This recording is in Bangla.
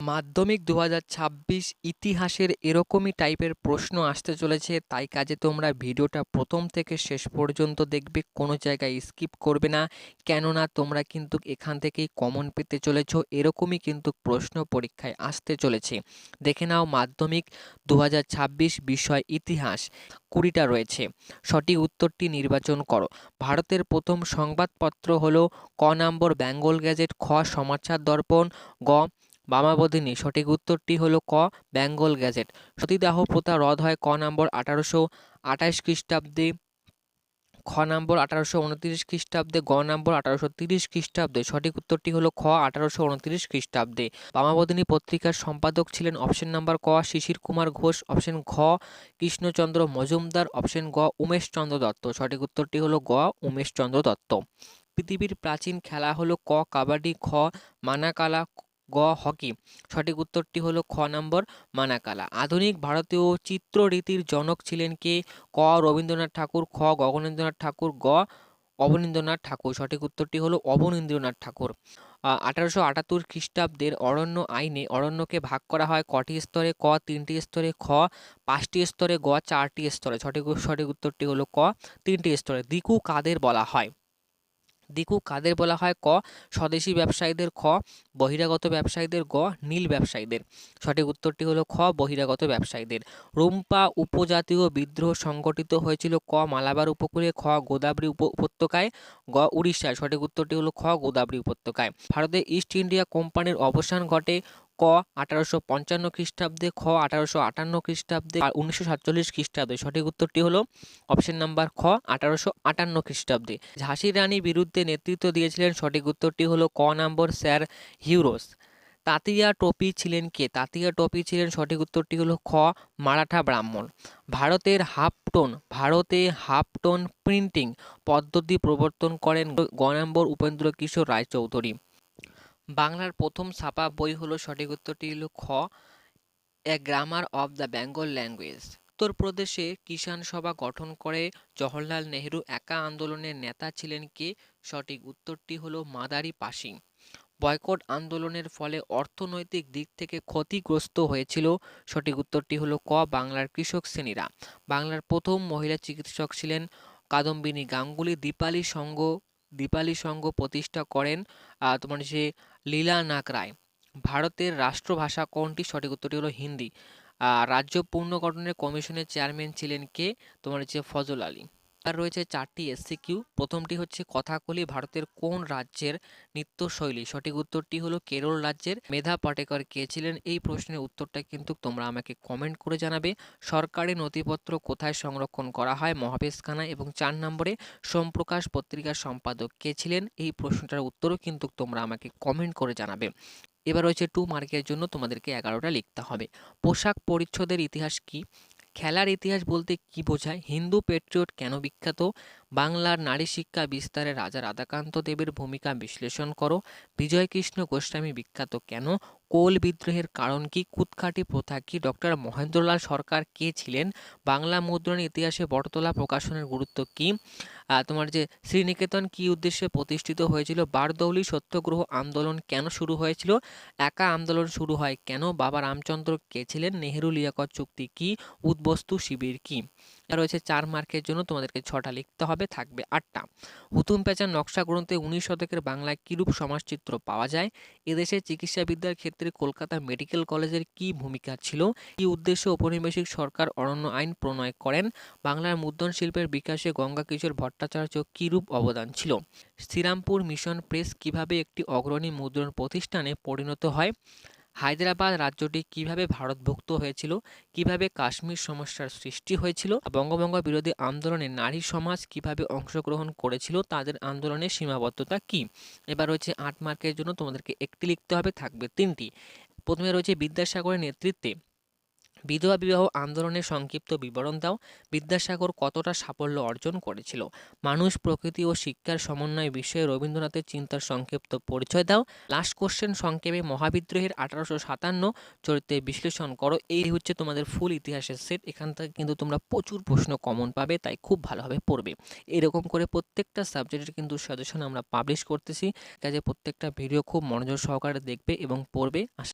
মাধ্যমিক দু হাজার ছাব্বিশ ইতিহাসের এরকমই টাইপের প্রশ্ন আসতে চলেছে, তাই কাজে তোমরা ভিডিওটা প্রথম থেকে শেষ পর্যন্ত দেখবে, কোনো জায়গায় স্কিপ করবে না। কেননা তোমরা কিন্তু এখান থেকেই কমন পেতে চলেছ, এরকমই কিন্তু প্রশ্ন পরীক্ষায় আসতে চলেছে। দেখে নাও মাধ্যমিক দু হাজার ছাব্বিশ বিষয় ইতিহাস, কুড়িটা রয়েছে। সঠিক উত্তরটি নির্বাচন করো। ভারতের প্রথম সংবাদপত্র হলো, ক নম্বর বেঙ্গল গ্যাজেট, খ সমাচার দর্পণ, গ বামাবধিনী। সঠিক উত্তরটি হলো ক, বেঙ্গল গ্যাজেট। সতীদাহ প্রথা রদ হয় ক নম্বর আঠারোশো আঠাশ খ্রিস্টাব্দে, খ নম্বর আঠারোশো উনত্রিশ খ্রিস্টাব্দে, গ নম্বর আঠারোশো তিরিশ খ্রিস্টাব্দে। সঠিক উত্তরটি হলো খ, আঠারোশো উনত্রিশ খ্রিস্টাব্দে। বামাবদিনী পত্রিকার সম্পাদক ছিলেন অপশন নাম্বার ক, শিশির কুমার ঘোষ, অপশন ঘ, কৃষ্ণচন্দ্র মজুমদার, অপশন গ উমেশচন্দ্র দত্ত। সঠিক উত্তরটি হলো গ উমেশচন্দ্র দত্ত। পৃথিবীর প্রাচীন খেলা হলো ক, কাবাডি, খ, মানাকালা গ হকি সঠিক উত্তরটি হলো খ নম্বর, মানাকালা। আধুনিক ভারতীয় চিত্ররীতির জনক ছিলেন কে? ক, রবীন্দ্রনাথ ঠাকুর, খ, গগনেন্দ্রনাথ ঠাকুর, গ, অবনীন্দ্রনাথ ঠাকুর। সঠিক উত্তরটি হলো অবনীন্দ্রনাথ ঠাকুর। আঠারোশো আটাত্তর খ্রিস্টাব্দের অরণ্য আইনে অরণ্যকে ভাগ করা হয় কটি স্তরে? ক, তিনটি স্তরে। খ, পাঁচটি স্তরে। গ, চারটি স্তরে। সঠিক সঠিক উত্তরটি হলো ক, তিনটি স্তরে। দিকু কাদের বলা হয়? দিকু কাদের বলা হয়? ক, স্বদেশি ব্যবসায়ীদের খ, বহিরাগত ব্যবসায়ীদের গ, নীল ব্যবসায়ীদের। সঠিক উত্তরটি হলো খ, বহিরাগত ব্যবসায়ীদের। রুম্পা উপজাতীয় বিদ্রোহ সংগঠিত হয়েছিল ক, মালাবার উপকূলে, খ, গোদাবরী উপ, উপত্যকায়, গ, উড়িষ্যায়। সঠিক উত্তরটি হলো খ, গোদাবরী উপত্যকায়। ভারতে ইস্ট ইন্ডিয়া কোম্পানির অবসান ঘটে ক আঠারোশো পঞ্চান্ন খ্রিস্টাব্দে, খ আঠারোশো আটান্ন খ্রিস্টাব্দে আর উনিশশো সাতচল্লিশ খ্রিস্টাব্দে। সঠিক উত্তরটি হলো অপশন নাম্বার খ আঠারোশো আটান্ন খ্রিস্টাব্দে। ঝাঁসি রানীর বিরুদ্ধে নেতৃত্ব দিয়েছিলেন সঠিক উত্তরটি হলো ক নম্বর স্যার হিউরোস। তাতিয়া টপি ছিলেন কে? তাতিয়া টপি ছিলেন, সঠিক উত্তরটি হলো খ মারাঠা ব্রাহ্মণ। ভারতের হাফটোন, ভারতে হাফটোন প্রিন্টিং পদ্ধতি প্রবর্তন করেন গ নম্বর উপেন্দ্র কিশোর রায়চৌধুরী। বাংলার প্রথম ছাপা বই হলো সঠিক উত্তরটি হলো খ, a grammar of the Bengal language উত্তরপ্রদেশে কিষাণ সভা গঠন করে জওহরলাল নেহরু একা আন্দোলনের নেতা ছিলেন কে? সঠিক উত্তরটি হলো মাদারি পাসিং। বয়কট আন্দোলনের ফলে অর্থনৈতিক দিক থেকে ক্ষতিগ্রস্ত হয়েছিল। সঠিক উত্তরটি হলো ক, বাংলার কৃষক শ্রেণীরা। বাংলার প্রথম মহিলা চিকিৎসক ছিলেন কাদম্বিনী গাঙ্গুলি দীপালি সংঘ দীপালি সংঘ প্রতিষ্ঠা করেন তোমার যে লীলা নাক রায়। ভারতের রাষ্ট্রভাষা কোনটি? সঠিক উত্তরটি হলো হিন্দি। রাজ্য পুনর্গঠনের কমিশনের চেয়ারম্যান ছিলেন কে? তোমার হচ্ছে ফজল আলী। আর রয়েছে চারটি এসসিকিউ প্রথমটি হচ্ছে কথাকলি ভারতের কোন রাজ্যের নৃত্যশৈলী? সঠিক উত্তরটি হলো কেরল রাজ্যের। মেধা পাটেকর কে ছিলেন? এই প্রশ্নের উত্তরটা কিন্তু তোমরা আমাকে কমেন্ট করে জানাবে। সরকারি নথিপত্র কোথায় সংরক্ষণ করা হয়? মহাবেশখানা এবং চার নম্বরে সোমপ্রকাশ পত্রিকার সম্পাদক কে ছিলেন? এই প্রশ্নটার উত্তরও কিন্তু তোমরা আমাকে কমেন্ট করে জানাবে। এবার রয়েছে টু মার্কের জন্য তোমাদেরকে এগারোটা লিখতে হবে। পোশাক পরিচ্ছদের ইতিহাস কি? খেলার ইতিহাস বলতে কি বোঝায়? হিন্দু পেট্রিয়ট কেন বিখ্যাত? বাংলার নারী শিক্ষা বিস্তারে রাজা রাধাকান্ত দেবের ভূমিকা বিশ্লেষণ করো। বিজয়কৃষ্ণ গোস্বামী বিখ্যাত কেন? কোল বিদ্রোহের কারণ কি? কুৎখাটি প্রথা কি? ডক্টর মহেন্দ্রলাল সরকার কে ছিলেন? বাংলা মুদ্রণ ইতিহাসে বটতলা প্রকাশনের গুরুত্ব কি? তোমার যে শ্রীনিকেতন কি উদ্দেশ্যে প্রতিষ্ঠিত হয়েছিল? বারদৌলি সত্যগ্রহ আন্দোলন কেন শুরু হয়েছিল? একা আন্দোলন শুরু হয় কেন? বাবা রামচন্দ্র কে ছিলেন? নেহেরু লিয়াকত চুক্তি কি? উদ্বস্তু শিবির কি? রয়েছে চার মার্কের জন্য তোমাদেরকে ছটা লিখতে হবে, থাকবে আটটা। হুতুম পেঁচার নকশা গ্রন্থে উনিশ শতকের বাংলায় কিরূপ সমাজচিত্র পাওয়া যায়? এদেশে চিকিৎসাবিদ্যার ক্ষেত্রে কলকাতা মেডিকেল কলেজের কি ভূমিকা ছিল? কি উদ্দেশ্যে ঔপনিবেশিক সরকার অরণ্য আইন প্রণয় করেন? বাংলার মুদ্রণ শিল্পের বিকাশে গঙ্গা কিশোর ভট্টাচার্য কিরূপ অবদান ছিল? শ্রীরামপুর মিশন প্রেস কীভাবে একটি অগ্রণী মুদ্রণ প্রতিষ্ঠানে পরিণত হয়? হায়দ্রাবাদ রাজ্যটি কীভাবে ভারতভুক্ত হয়েছিল, কীভাবে কাশ্মীর সমস্যার সৃষ্টি হয়েছিল বঙ্গভঙ্গ বিরোধী আন্দোলনে নারী সমাজ কীভাবে অংশগ্রহণ করেছিল, তাদের আন্দোলনের সীমাবদ্ধতা কি? এবার রয়েছে আট মার্কের জন্য তোমাদেরকে একটি লিখতে হবে, থাকবে তিনটি। প্রথমে রয়েছে বিদ্যাসাগরের নেতৃত্বে। বিধবা বিবাহ আন্দোলনের সংক্ষিপ্ত বিবরণ দাও। বিদ্যাসাগর কতটা সাফল্য অর্জন করেছিল? মানুষ প্রকৃতি ও শিক্ষার সমন্বয় বিষয়ে রবীন্দ্রনাথের চিন্তার সংক্ষিপ্ত পরিচয় দাও। লাস্ট কোশ্চেন সংক্ষেপে মহাবিদ্রোহের আঠারোশো সাতান্ন চরিত্রে বিশ্লেষণ করো। এই হচ্ছে তোমাদের ফুল ইতিহাসের সেট এখান থেকে কিন্তু তোমরা প্রচুর প্রশ্ন কমন পাবে, তাই খুব ভালোভাবে পড়বে। এরকম করে প্রত্যেকটা সাবজেক্টের কিন্তু সাজেশন আমরা পাবলিশ করতেছি। কাজে প্রত্যেকটা ভিডিও খুব মনোযোগ সহকারে দেখবে এবং পড়বে।